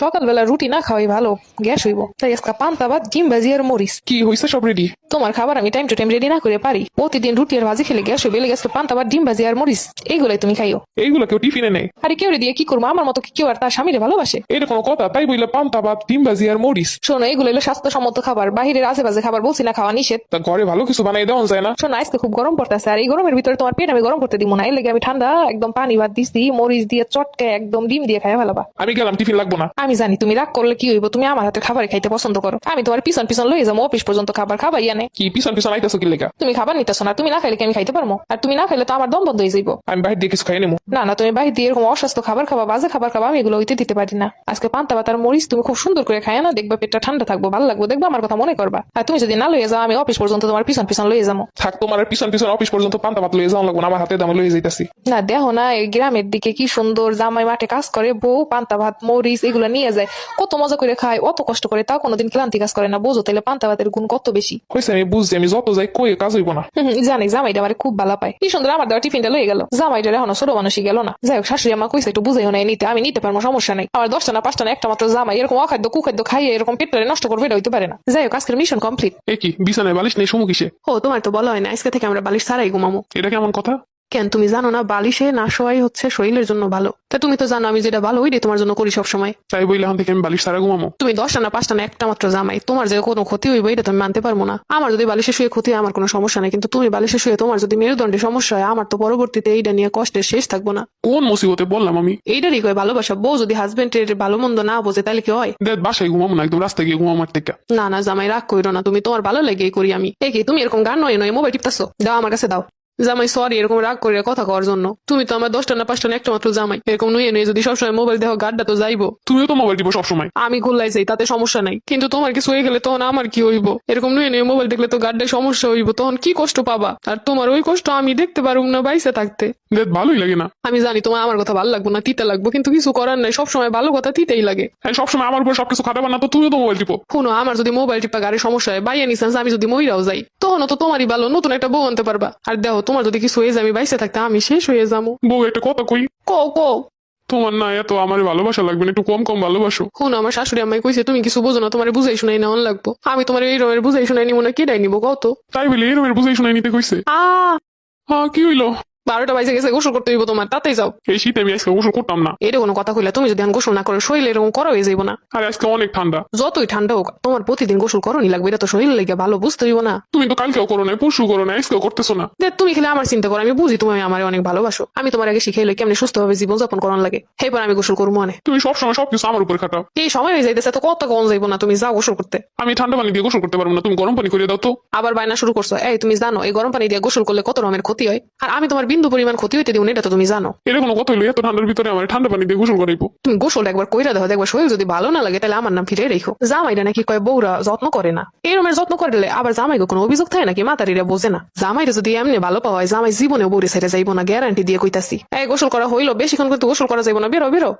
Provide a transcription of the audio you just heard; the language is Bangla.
সকালবেলা রুটি না খাওয়াই ভালো, গ্যাস হইব। তাই আজকে পান্তা ভাত, ডিম ভাজি আর মরিস কি হইছে সব রেডি? তোমার খাবার আমি টাইম টু টাইম রেডি না করে পারি। প্রতিদিন রুটি আর ভাজি খেলে গ্যাস হইবে আজকে পান্তা ভাত ডিম ভাজি আর মরিচ। এইগুলাই তুমি খাইও। এইগুলো কেউ টিফিনে নেই আরে কেউ দিয়ে কি করব? আমার মতো কি কেউ আর তার স্বামীরে ভালোবাসে? এটা কোনো কথা তাই বইলে পান্তা ভাত ডিম ভাজি আর মরিচ। শোনো এগুলো হলো স্বাস্থ্যসম্মত খাবার। বাহিরের আশেপাশে খাবার বলছি না খাওয়া নিষেধ। তা ঘরে ভালো কিছু বানাই দেওয়া যায় না। শোনো আজকে খুব গরম পড়তেছে আর এই গরমের ভিতরে তোমার পেট আমি গরম করতে দিব না। এর লেগে আমি ঠান্ডা একদম পানি ভাত দিছি মরিচ দিয়ে চটকে একদম ডিম দিয়ে খাই ফেলাবা। আমি গেলাম টিফিন লাগবো না। আমি জানি তুমি রাগ করলে কি হইব? তুমি আমার হাতে খাবার খাইতে পছন্দ করো। আমি তোমার পিছন পিছন লয়ে যাব অফিস পর্যন্ত খাবার খাবাই আনে কি পিছন পিছন আইতেছো কি লেগা? তুমি খাবার নিতেছো না তুমি না খাইলে কি আমি খাইতে পারব আর তুমি না খাইলে তো আমার দম বন্ধ হয়ে যাইবো। আমি বাইরে দিয়ে কিছু খাই নেব না না তুমি বাইরে দিয়ে এরকম অস্বাস্থ্য খাবার খাবা বাজে খাবার খাবা আমি এগুলো হইতে দিতে পারি না। আজকে পান্তা ভাত আর মরিচ তুমি খুব সুন্দর করে খায় না দেখবা পেটটা ঠান্ডা থাকব ভালো লাগবে দেখবা আমার কথা মনে করবা। আর তুমি যদি না লয়ে যাও আমি অফিস পর্যন্ত তোমার পিছন পিছন লয়ে যাব। থাক তোমার পিছন পিছন অফিস পর্যন্ত পান্তা ভাত লয়ে যাওয়া লাগবো আমার হাতে দামে লয়ে যাইতাছি। না দেখো না এই গ্রামের দিকে কি সুন্দর জামাই মাঠে কাজ করে বউ পান্তা ভাত মরিচ এগুলো নিয়ে যায়। কত মজা করে খায় অত কষ্ট করে তাও কোনোদিন ক্লান্তি কাজ করে না বোঝো তাহলে পান্তা ভাতের গুণ কত বেশি। হয়েছে আমি বুঝছি আমি যত যাই কই কাজ হইব না জানি জামাইটা আমার খুব ভালো পায় কি সুন্দর আমার দেওয়া টিফিনটা লয়ে গেল জামাইটা এখনও ছোট মানুষই গেল না যাই হোক শাশুড়ি আমার কইছে একটু বুঝাইও না নিতে আমি নিতে পারব সমস্যা নাই আমার দশটা না পাঁচটা না একটা মাত্র জামাই এরকম অখাদ্য কুখাদ্য খাইয়ে এরকম পেটটা নষ্ট করবে এটা হইতে পারে না যাই হোক আজকের মিশন কমপ্লিট এ কি বিছানায় বালিশ নেই সমু কিসে ও তোমার তো বলা হয় না আজকে থেকে আমরা বালিশ ছাড়াই ঘুমামো এটা কেমন কথা কেন তুমি জানো না বালিশে না শোয়াই হচ্ছে শরীরের জন্য ভালো। তা তুমি তো জানো আমি যেটা ভালো ওইটাই তোমার জন্য করি সবসময়। তাই বইলে এখন থেকে আমি বালিশ সারা ঘুমামো। তুমি দশটা না পাঁচটা না একটা মাত্র জামাই তোমার যে কোনো ক্ষতি হইবে এটা তুমি মানতে পারব না। আমার যদি বালিশে শুয়ে ক্ষতি আমার কোনো সমস্যা নেই কিন্তু তুমি বালিশে শুয়ে তোমার যদি মেরুদণ্ডে সমস্যা হয় আমার তো পরবর্তীতে এইটা নিয়ে কষ্টের শেষ থাকব না। কোন মুসিবতে বললাম আমি? এইটারই কয় ভালোবাসা বউ যদি হাজবেন্ডের ভালো মন্দ না বোঝে তাহলে কি হয়? দেখ বাসায় ঘুমাবো না একদম রাস্তায় গিয়ে ঘুমাবো থেকে। না না জামাই রাগ কইরো না তুমি তোমার ভালো লেগেই করি আমি। এ কি তুমি এরকম গান নয় নয় মোবাইল টিপতাছো? দাও আমার কাছে দাও। জামাই সরি এরকম রাগ করে কথা কওয়ার জন্য। তুমি তো আমার দশটা না পাঁচটা না একটা মাত্র জামাই। এরকম নুয়ে নুয়ে যদি সবসময় মোবাইল দেখো গাড্ডা তো যাইবো। তুমিও তো মোবাইল টিপো সবসময়। আমি গোল্লাই যাই তাতে সমস্যা নাই। কিন্তু তোমার কিছু হয়ে গেলে তখন আমার কি হইব? এরকম নুয়ে নুয়ে মোবাইল দেখলে তো গাড্ডায় সমস্যা হইব। তখন কি কষ্ট পাবা? আর তোমার ওই কষ্ট আমি দেখতে পারুম না বাইসে থাকতে। দেখ ভালোই লাগে না। আমি জানি তোমার আমার কথা ভালো লাগবো না তিতে লাগবো কিন্তু কিছু করার নাই। সবসময় ভালো কথা তিতেই লাগে। হ্যাঁ সবসময় আমার উপর সবকিছু খাটাবা না তো তুমিও তো মোবাইল টিপো শুনো আমার যদি মোবাইল টিপা গাড়ির সমস্যা হয় বাইরে নিসান্স আমি যদি মইরাও যাই তখন তো তোমারই ভালো নতুন একটা বউ আনতে পারবা। আর দেখো তোমার যদি কিছু হয়ে যায় আমি বাইসে থাকতে আমি শেষ হয়ে যাব। বউ একটা কথা কই? কও কও। তোমার না এত আমার ভালোবাসা লাগবে না একটু কম কম ভালোবাসো। হুন আমার শাশুড়ি আমায় কইছে তুমি কিছু বোঝো না তোমার বুঝাই শুনাই নেওয়ান লাগবো। আমি তোমার এই রকমের বুঝাই শোনাই নিবো না কেটাই নিবো কত তাই বলে রমের বুঝাই শোনাই নিতে কইছে? আ। হ্যাঁ কি হইল? বারোটা বাইসে গেছে গোসল করতে হইব তোমার তাতেই যাও। এই শীতে আমি আজকে গোসল করতাম না। এটা কোনো কথা কইলে তুমি যদি এখন গোসল না করো শরীর এরকম করো হয়ে যাইব না। আর আজকে অনেক ঠান্ডা। যতই ঠান্ডা হোক তোমার প্রতিদিন গোসল করনি লাগবে এটা তো শরীর লেগে ভালো বুঝতে হইব না। তুমি তো কালকেও করো না পরশু করো না আজকেও করতেছো না। দেখ তুমি খেলে আমার চিন্তা করো আমি বুঝি তুমি আমার অনেক ভালোবাসো। আমি তোমার আগে শিখাইলে কেমনি সুস্থভাবে জীবনযাপন করার লাগে। এরপর আমি গোসল করব মনে। তুমি সবসময় সবকিছু আমার উপর খাটাও। এই সময় হয়ে যাইতেছে তো কত কম যাইবো না তুমি যাও গোসল করতে। আমি ঠান্ডা পানি দিয়ে গোসল করতে পারব না তুমি গরম পানি করে দাও তো। আবার বায়না শুরু করছ। এই তুমি জানো এই গরম পানি দিয়ে গোসল করলে কত রকমের ক্ষতি হয়? আর আমি তোমার বিন্দু পরিমাণ ক্ষতি হইতে দিও না, এটা তো তুমি জানো। এটা কোনো কথা হইল এত ঠান্ডার ভিতরে আমার ঠান্ডা পানি দিয়ে গোসল করাইবো। তুমি গোসল একবার কইরা দেখো একবার শরীর যদি ভালো না লাগে তাহলে আমার নাম ফিরে রেখো জামাইরা নাকি কয় বউরা যত্ন করে না। এরমের যত্ন যত্ন করলে আবার জামাইকে কোনো অভিযোগ থাকে নাকি? মাতারিরা বোঝে না। জামাইরা যদি এমনি ভালো পাওয়া হয় জামাই জীবনে বউরে ছেড়ে যাইবো না গ্যারান্টি দিয়ে কইতাছি। এই গোসল করা হইল বেশিক্ষণ কিন্তু গোসল করা যাইবো না বেরো বেরো।